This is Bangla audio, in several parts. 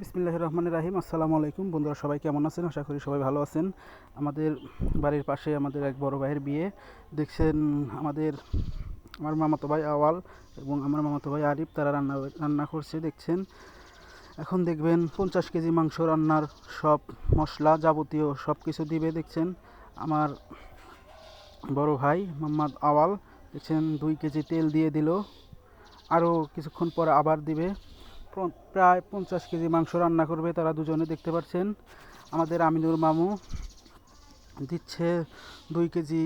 বিসমিল্লাহ রহমান রাহিম। আসসালামু আলাইকুম। বন্ধুরা, সবাই কেমন আছেন? আশা করি সবাই ভালো আছেন। আমাদের বাড়ির পাশে আমাদের এক বড় ভাইয়ের বিয়ে। দেখছেন আমাদের আমার মামাতো ভাই আওয়াল এবং আমার মামাতো ভাই আরিফ, তারা রান্না রান্না করছে, দেখছেন। এখন দেখবেন পঞ্চাশ কেজি মাংস রান্নার সব মশলা যাবতীয় সব কিছু দিবে, দেখছেন। আমার বড় ভাই মোহাম্মদ আওয়াল, দেখছেন দুই কেজি তেল দিয়ে দিল। আরও কিছুক্ষণ পরে আবার দিবে। প্রায় পঞ্চাশ কেজি মাংস রান্না করবে তারা দুজনে, দেখতে পাচ্ছেন। আমাদের আমিনুর মামু দিচ্ছে দুই কেজি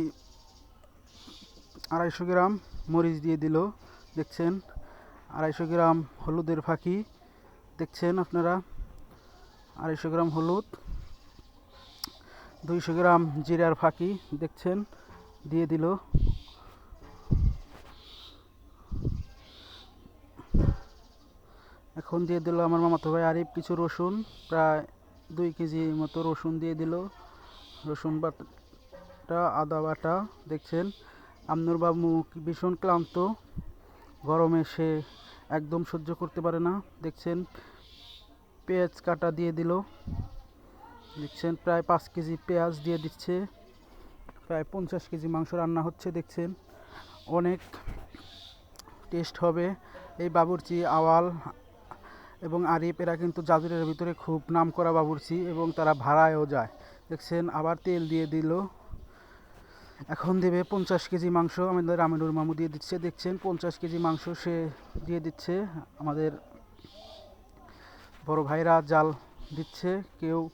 আড়াইশো গ্রাম মরিচ দিয়ে দিল, দেখছেন। আড়াইশো গ্রাম হলুদের ফাঁকি, দেখছেন আপনারা? আড়াইশো গ্রাম হলুদ, দুইশো গ্রাম জিরার ফাঁকি, দেখছেন? দিয়ে দিল। এখন দিয়ে দিল আমার মামাতো ভাই আরিফ কিছু রসুন, প্রায় দুই কেজি মতো রসুন দিয়ে দিল। রসুন বাটা আদা বাটা, দেখছেন? আমনুর বাবু ভীষণ ক্লান্ত। গরমে সে একদম সহ্য করতে পারে না, দেখছেন? পেঁয়াজ কাটা দিয়ে দিল। দেখছেন? প্রায় পাঁচ কেজি পেঁয়াজ দিয়ে দিচ্ছে। প্রায় পঞ্চাশ কেজি মাংস রান্না হচ্ছে, দেখছেন? অনেক টেস্ট হবে। এই বাবুর্চি আওয়াল এবং আরিফ, এরা কিন্তু জাদুরের ভিতরে খুব নাম করা বাবুর্চি এবং তারা ভাড়ায়ও যায়। দেখছেন, আবার তেল দিয়ে দিল। এখন দেবে পঞ্চাশ কেজি মাংস। আমাদের আমিনুর মামু দিয়ে দিচ্ছে। দেখছেন, পঞ্চাশ কেজি মাংস সে দিয়ে দিচ্ছে। আমাদের বড় ভাইরা জাল দিচ্ছে। কেউ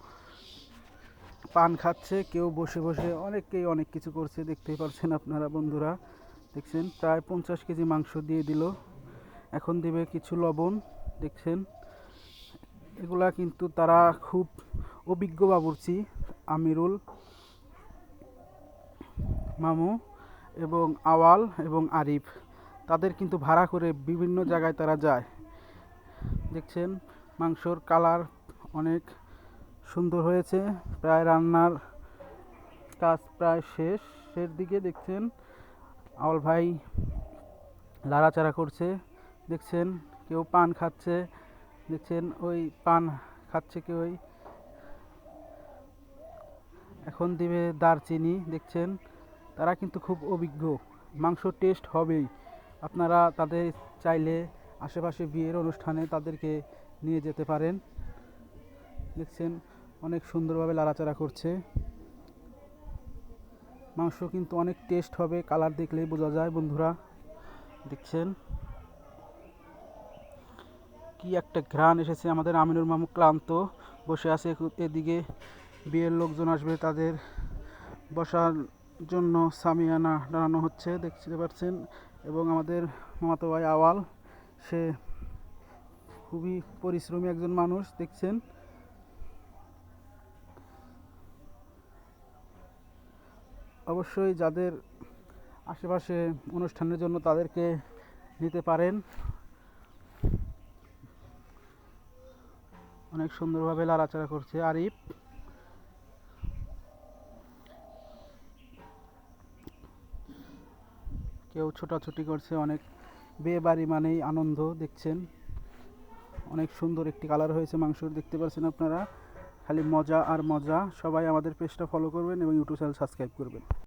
পান খাচ্ছে, কেউ বসে বসে অনেকেই অনেক কিছু করছে। দেখতেই পারছেন আপনারা বন্ধুরা। দেখছেন, প্রায় পঞ্চাশ কেজি মাংস দিয়ে দিল। এখন দেবে কিছু লবণ। দেখছেন? এগুলা কিন্তু তারা খুব অভিজ্ঞ বাবুর্চি, আমিরুল, মামু এবং আওয়াল এবং আরিফ। তাদের কিন্তু ভাড়া করে বিভিন্ন জায়গায় তারা যায়। দেখছেন? মাংসর কালার অনেক সুন্দর হয়েছে। প্রায় রান্নার কাজ প্রায় শেষ। শেষ দিকে দেখছেন? আওয়াল ভাই লাড়াচাড়া করছে। দেখছেন? কেউ পান খাচ্ছে, দেখছেন ওই পান খাচ্ছে কেউ ওই এখন দিবে দারচিনি, দেখছেন? তারা কিন্তু খুব অভিজ্ঞ, মাংস টেস্ট হবেই। আপনারা তাদের চাইলে আশেপাশে বিয়ের অনুষ্ঠানে তাদেরকে নিয়ে যেতে পারেন। দেখছেন? অনেক সুন্দরভাবে লাড়াচাড়া করছে। মাংস কিন্তু অনেক টেস্ট হবে, কালার দেখলেই বোঝা যায় বন্ধুরা। দেখছেন? কি একটা ঘ্রাণ এসেছে, আমাদের আমিনুর মামু ক্লান্ত, বসে আছে এদিকে। বিয়ের লোকজন আসবে তাদের বসার জন্য সামিয়ানা দাঁড়ানো হচ্ছে, দেখতে পাচ্ছেন। এবং আমাদের মামাতো ভাই আওয়াল, সে খুবই পরিশ্রমী একজন মানুষ, দেখছেন। অবশ্যই যাদের আশেপাশে অনুষ্ঠানের জন্য তাদেরকে নিতে পারেন। অনেক সুন্দরভাবে লাড়াচাড়া করছে আরিফ। কেউ ছোটাছুটি করছে, অনেক বিয়ে বাড়ি মানেই আনন্দ, দেখছেন? অনেক সুন্দর একটি কালার হয়েছে মাংস দেখতে পাচ্ছেন আপনারা? খালি মজা আর মজা, সবাই আমাদের পেজটা ফলো করবেন এবং ইউটিউব চ্যানেল সাবস্ক্রাইব করবেন।